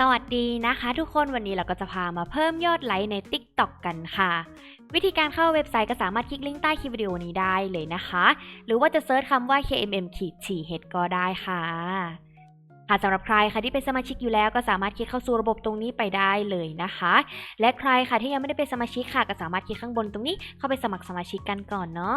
สวัสดีนะคะทุกคนวันนี้เราก็จะพามาเพิ่มยอดไลค์ใน TikTok กันค่ะ วิธีการเข้าเว็บไซต์ก็สามารถคลิกลิงก์ใต้คลิปวิดีโอนี้ได้เลยนะคะ หรือว่าจะเซิร์ชคำว่า KMM ขีดฉี่เฮดก็ได้ค่ะค่ะสำหรับใครค่ะที่เป็นสมาชิกอยู่แล้วก็สามารถคลิกเข้าสู่ระบบตรงนี้ไปได้เลยนะคะ และใครค่ะที่ยังไม่ได้เป็นสมาชิกค่ะก็สามารถคลิกข้างบนตรงนี้เข้าไปสมัครสมาชิกกันก่อนเนาะ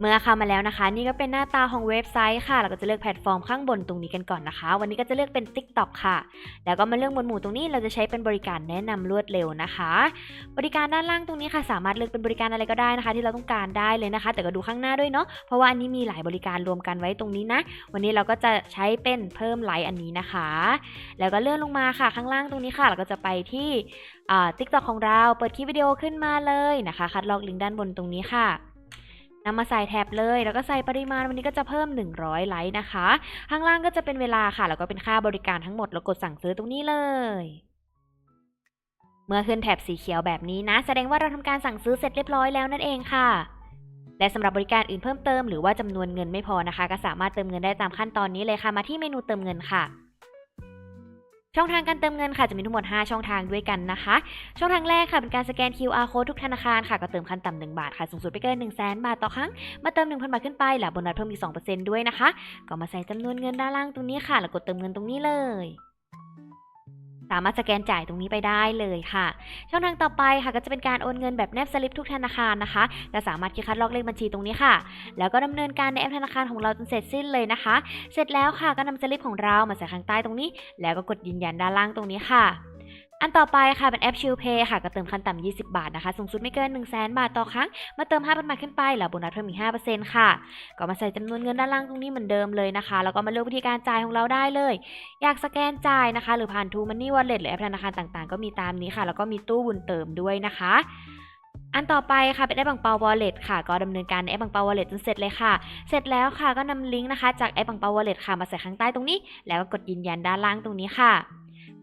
เมื่อเข้ามาแล้วนะคะ นี่ก็เป็นหน้าตาของเว็บไซต์ค่ะ เราก็จะเลือกแพลตฟอร์มข้างบนตรงนี้กันก่อนนะคะ วันนี้ก็จะเลือกเป็น TikTok ค่ะ แล้วก็มาเลือกหมวดหมู่ตรงนี้เราจะใช้เป็นบริการแนะนำรวดเร็วนะคะ บริการด้านล่างตรงนี้ค่ะ สามารถเลือกเป็นบริการอะไรก็ได้นะคะ ที่เราต้องการได้เลยนะคะ แต่ก็ดูข้างหน้าด้วยเนาะเพราะว่าอันนี้มีหลายบริการรวมกันไว้ตรงนี้นะ วันนี้เราก็จะใช้เป็นเพิ่มไลค์อันนี้นะคะ แล้วก็เลื่อนลงมาค่ะข้างล่างตรงนี้ค่ะ เราก็จะไปที่อ่า TikTok ของเราเปิดคลิปวิดีโอขึ้นมาเลยนะคะ คัดลอกลิงก์ด้านบนตรงนี้ค่ะ นำมาใส่แท็บเลย แล้วก็ใส่ปริมาณวันนี้ก็จะเพิ่ม 100 ไลค์นะคะ ข้างล่างก็จะเป็นเวลาค่ะ แล้วก็เป็นค่าบริการทั้งหมด แล้วกดสั่งซื้อตรงนี้เลย เมื่อขึ้นแถบสีเขียวแบบนี้นะ แสดงว่าเราทำการสั่งซื้อเสร็จเรียบร้อยแล้วนั่นเองค่ะ และสำหรับบริการอื่นเพิ่มเติมหรือว่าจำนวนเงินไม่พอนะคะ ก็สามารถเติมเงินได้ตามขั้นตอนนี้เลยค่ะ มาที่เมนูเติมเงินค่ะ ช่องทางการเติมเงินค่ะจะมีทั้งหมด 5 ช่องทางด้วยกันนะคะ ช่องทางแรกค่ะเป็นการสแกน QR code ทุกธนาคารค่ะก็เติมขั้นต่ำ1บาทค่ะสูงสุดไปเกิน1 0 0 0 0แบาทต่อครั้ง มาเติม 1,000 บาทขึ้นไปแล้วโบนัสเพิ่มอีก2%ด้วยนะคะ ก็มาใส่จำนวนเงินด้านล่างตรงนี้ค่ะ แล้วกดเติมเงินตรงนี้เลย สามารถสแกนจ่ายตรงนี้ไปได้เลยค่ะ ช่องทางต่อไปค่ะก็จะเป็นการโอนเงินแบบแนบสลิปทุกธนาคารนะคะจะสามารถคลิกคัดลอกเลขบัญชีตรงนี้ค่ะ แล้วก็ดำเนินการในแอปธนาคารของเราจนเสร็จสิ้นเลยนะคะ เสร็จแล้วค่ะก็นำสลิปของเรามาใส่ข้างใต้ตรงนี้ แล้วก็กดยืนยันด้านล่างตรงนี้ค่ะ อันต่อไปค่ะเป็นแอปชิลเพย์ค่ะก็เติมขั้นต่ำ20 บาทนะคะ สูงสุดไม่เกิน 1 0 0 0 0แบาทต่อครั้ง มาเติม5,000บาทขึ้นไปแล้วโบนัสเพิ่มอีก5%ค่ะ ก็มาใส่จำนวนเงินด้านล่างตรงนี้เหมือนเดิมเลยนะคะ แล้วก็มาเลือกวิธีการจ่ายของเราได้เลย อยากสแกนจ่ายนะคะ หรือผ่านทูมันนี่วอลเล็ตหรือแอปธนาคารต่างๆ ก็มีตามนี้ค่ะ แล้วก็มีตู้บุญเติมด้วยนะคะอันต่อไปค่ะเป็นแอปบังเปาวอลเล็ตค่ะ ก็ดำเนินการในแอปบังเปาวอลเล็ตจนเสร็จเลยค่ะ เสร็จแล้วค่ะก็นำลิงก์นะคะจากแอปบังเปาวอลเล็ตค่ะมาใส่ข้างใต้ตรงนี้ แล้วก็กดยืนยันด้านล่างตรงนี้ค่ะ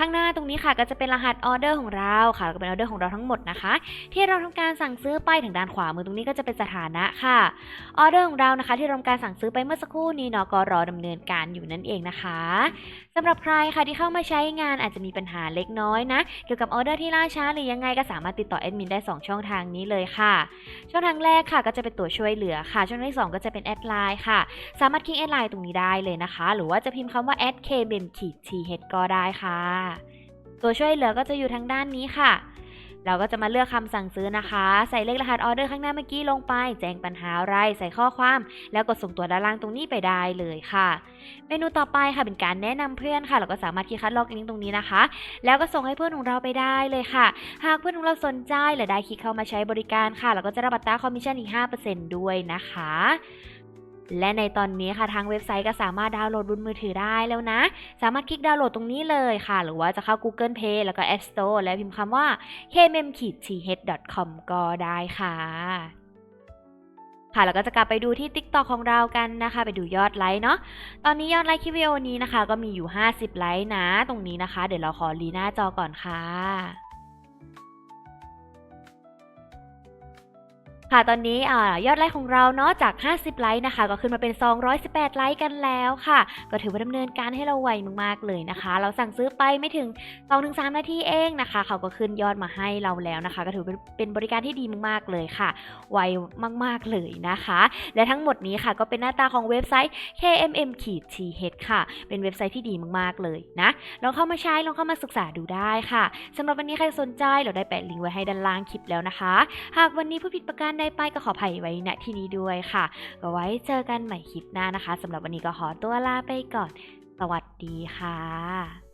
ข้างหน้าตรงนี้ค่ะก็จะเป็นรหัสออเดอร์ของเราค่ะแล้วก็เป็นออเดอร์ของเราทั้งหมดนะคะ ที่เราทำการสั่งซื้อไปทางด้านขวามือตรงนี้ก็จะเป็นสถานะค่ะออเดอร์ของเรานะคะ ที่เราทำการสั่งซื้อไปเมื่อสักครู่นี้เนาะก็รอดำเนินการอยู่นั่นเองนะคะสำหรับใครค่ะที่เข้ามาใช้งานอาจจะมีปัญหาเล็กน้อยนะเกี่ยวกับออเดอร์ที่ล่าช้าหรือยังไงก็สามารถติดต่อแอดมินได้ 2 ช่องทางนี้เลยค่ะ ช่องทางแรกค่ะก็จะเป็นตัวช่วยเหลือค่ะช่องทางที่ 2 ก็จะเป็นแอดไลน์ค่ะ สามารถคลิกแอดไลน์ตรงนี้ได้เลยนะคะ หรือว่าจะพิมพ์คำว่า a d k b m ขีด th ก็ได้ค่ะ ตัวช่วยเหลือก็จะอยู่ทางด้านนี้ค่ะ เราก็จะมาเลือกคำสั่งซื้อนะคะ ใส่เลขรหัสออเดอร์ข้างหน้าเมื่อกี้ลงไป แจ้งปัญหาอะไร ใส่ข้อความ แล้วกดส่งตัวด้านล่างตรงนี้ไปได้เลยค่ะ เมนูต่อไปค่ะเป็นการแนะนำเพื่อนค่ะ เราก็สามารถคลิกคัดลอกลิงก์ตรงนี้นะคะ แล้วก็ส่งให้เพื่อนของเราไปได้เลยค่ะ หากเพื่อนของเราสนใจและได้คลิกเข้ามาใช้บริการค่ะ เราก็จะรับอัตราคอมมิชชั่นอีก 5%ด้วยนะคะ และในตอนนี้ค่ะทางเว็บไซต์ก็สามารถดาวน์โหลดบนมือถือได้แล้วนะ สามารถคลิกดาวน์โหลดตรงนี้เลยค่ะ หรือว่าจะเข้า Google Play แล้วก็ App Store แล้วพิมพ์คำว่า kmm-th.com ก็ได้ค่ะค่ะแล้วก็จะกลับไปดูที่ TikTok ของเรากันนะคะ ไปดูยอดไลค์เนาะตอนนี้ยอดไลค์คลิปวิดีโอนี้นะคะ ก็มีอยู่ 50 ไลค์นะ ตรงนี้นะคะ เดี๋ยวเราขอรีหน้าจอก่อนค่ะ ค่ะตอนนี้อยอดไลค์ของเราเนาะจาก 50 ไลค์นะคะ ก็ขึ้นมาเป็น 218 ไลค์กันแล้วค่ะ ก็ถือว่าดำเนินการให้เราไวมากๆเลยนะคะ เราสั่งซื้อไปไม่ถึง 2-3 นาทีเองนะคะ เขาก็ขึ้นยอดมาให้เราแล้วนะคะ ก็ถือเป็นบริการที่ดีมากๆเลยค่ะ ไวมากๆเลยนะคะ และทั้งหมดนี้ค่ะก็เป็นหน้าตาของเว็บไซต์ KMM-TH ค่ะ เป็นเว็บไซต์ที่ดีมากๆเลยนะลองเข้ามาใช้ลองเข้ามาศึกษาดูได้ค่ะสำหรับวันนี้ใครสนใจเราได้แปะลิงก์ไว้ให้ด้านล่างคลิปแล้วนะคะ หากวันนี้ผู้ผิดประการใดไปก็ขออภัยไว้ณที่นี้ด้วยค่ะ ก็ไว้เจอกันใหม่คลิปหน้านะคะสำหรับวันนี้ก็ขอตัวลาไปก่อน สวัสดีค่ะ